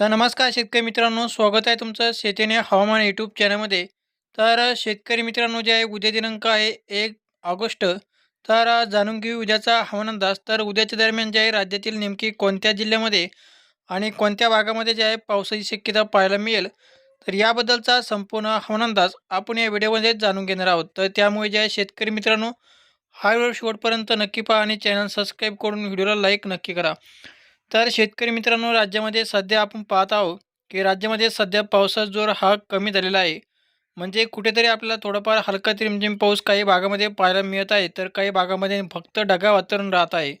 तर नमस्कार शेतकरी मित्रांनो स्वागत आहे तुमचं शेतीने हवामान यूट्यूब चॅनलमध्ये तर शेतकरी मित्रांनो जे आहे उद्या दिनांक आहे एक ऑगस्ट. तर जाणून घेऊ उद्याचा हवामान अंदाज. तर उद्याच्या दरम्यान जे आहे राज्यातील नेमकी कोणत्या जिल्ह्यामध्ये आणि कोणत्या भागामध्ये जे आहे पावसाची शक्यता पाहायला मिळेल? तर याबद्दलचा संपूर्ण हवामान अंदाज आपण या व्हिडिओमध्ये जाणून घेणार आहोत. तर त्यामुळे जे आहे शेतकरी मित्रांनो हा व्हिडिओ शेवटपर्यंत नक्की पहा आणि चॅनल सबस्क्राईब करून व्हिडिओला लाईक नक्की करा. तर शेतकरी मित्रांनो राज्यामध्ये सध्या आपण पाहत आहोत की राज्यामध्ये सध्या पावसाचा जोर हा कमी झालेला आहे. म्हणजे कुठेतरी आपल्याला थोडंफार हलका रिमझिम पाऊस काही भागामध्ये पाहायला मिळत आहे तर काही भागामध्ये फक्त ढगा वातावरण राहत आहे.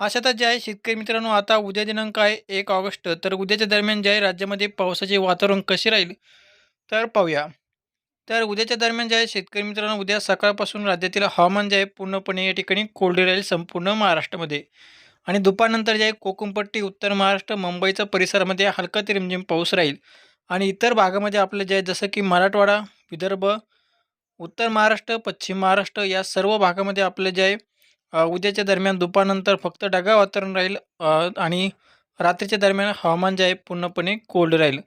अशातच जे आहे शेतकरी मित्रांनो आता उद्या दिनांक आहे एक ऑगस्ट तर उद्याच्या दरम्यान जे आहे राज्यामध्ये पावसाचे वातावरण कसे राहील? तर पाहूया. तर उद्याच्या दरम्यान जे आहे शेतकरी मित्रांनो उद्या सकाळपासून राज्यातील हवामान जे आहे पूर्णपणे या ठिकाणी कोरडे राहील संपूर्ण महाराष्ट्रामध्ये. आणि दुपारनंतर जे आहे कोकणपट्टी उत्तर महाराष्ट्र मुंबईचा परिसरामध्ये हलका ते रिमझिम पाऊस राहील. आणि इतर भागामध्ये आपलं जे आहे जसं की मराठवाडा विदर्भ उत्तर महाराष्ट्र पश्चिम महाराष्ट्र या सर्व भागामध्ये आपलं जे आहे उद्याच्या दरम्यान दुपारनंतर फक्त ढगाळ वातावरण राहील आणि रात्रीच्या दरम्यान हवामान जे आहे पूर्णपणे कोल्ड राहील.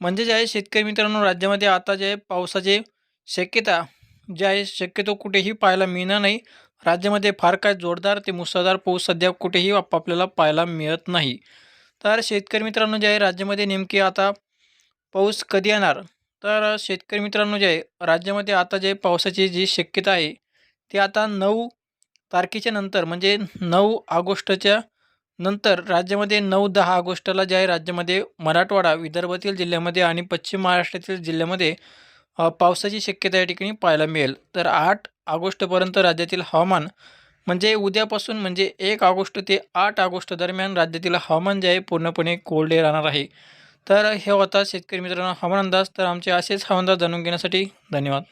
म्हणजे जे आहे शेतकरी मित्रांनो राज्यामध्ये आता जे आहे पावसाचे शक्यता जे आहे शक्यतो कुठेही पाहायला मिळणार नाही. राज्यामध्ये फार काय जोरदार ते मुसळधार पाऊस सध्या कुठेही आपल्याला पाहायला मिळत नाही. तर शेतकरी मित्रांनो जे आहे राज्यामध्ये नेमकी आता पाऊस कधी येणार? तर शेतकरी मित्रांनो जे आहे राज्यामध्ये आता जे पावसाची जी शक्यता आहे ती आता नऊ तारखेच्या नंतर म्हणजे नऊ ऑगस्टच्या नंतर राज्यामध्ये नऊ दहा ऑगस्टला जे आहे राज्यामध्ये मराठवाडा विदर्भातील जिल्ह्यामध्ये आणि पश्चिम महाराष्ट्रातील जिल्ह्यामध्ये पावसाची शक्यता या ठिकाणी पाहायला मिळेल. तर आठ ऑगस्टपर्यंत राज्यातील हवामान म्हणजे उद्यापासून म्हणजे एक ऑगस्ट ते आठ ऑगस्ट दरम्यान राज्यातील हवामान जे आहे पूर्णपणे कोरडे राहणार आहे. तर हे होता शेतकरी मित्रांनो हवामान अंदाज. तर आमचे असेच हवामान अंदाज जाणून घेण्यासाठी धन्यवाद.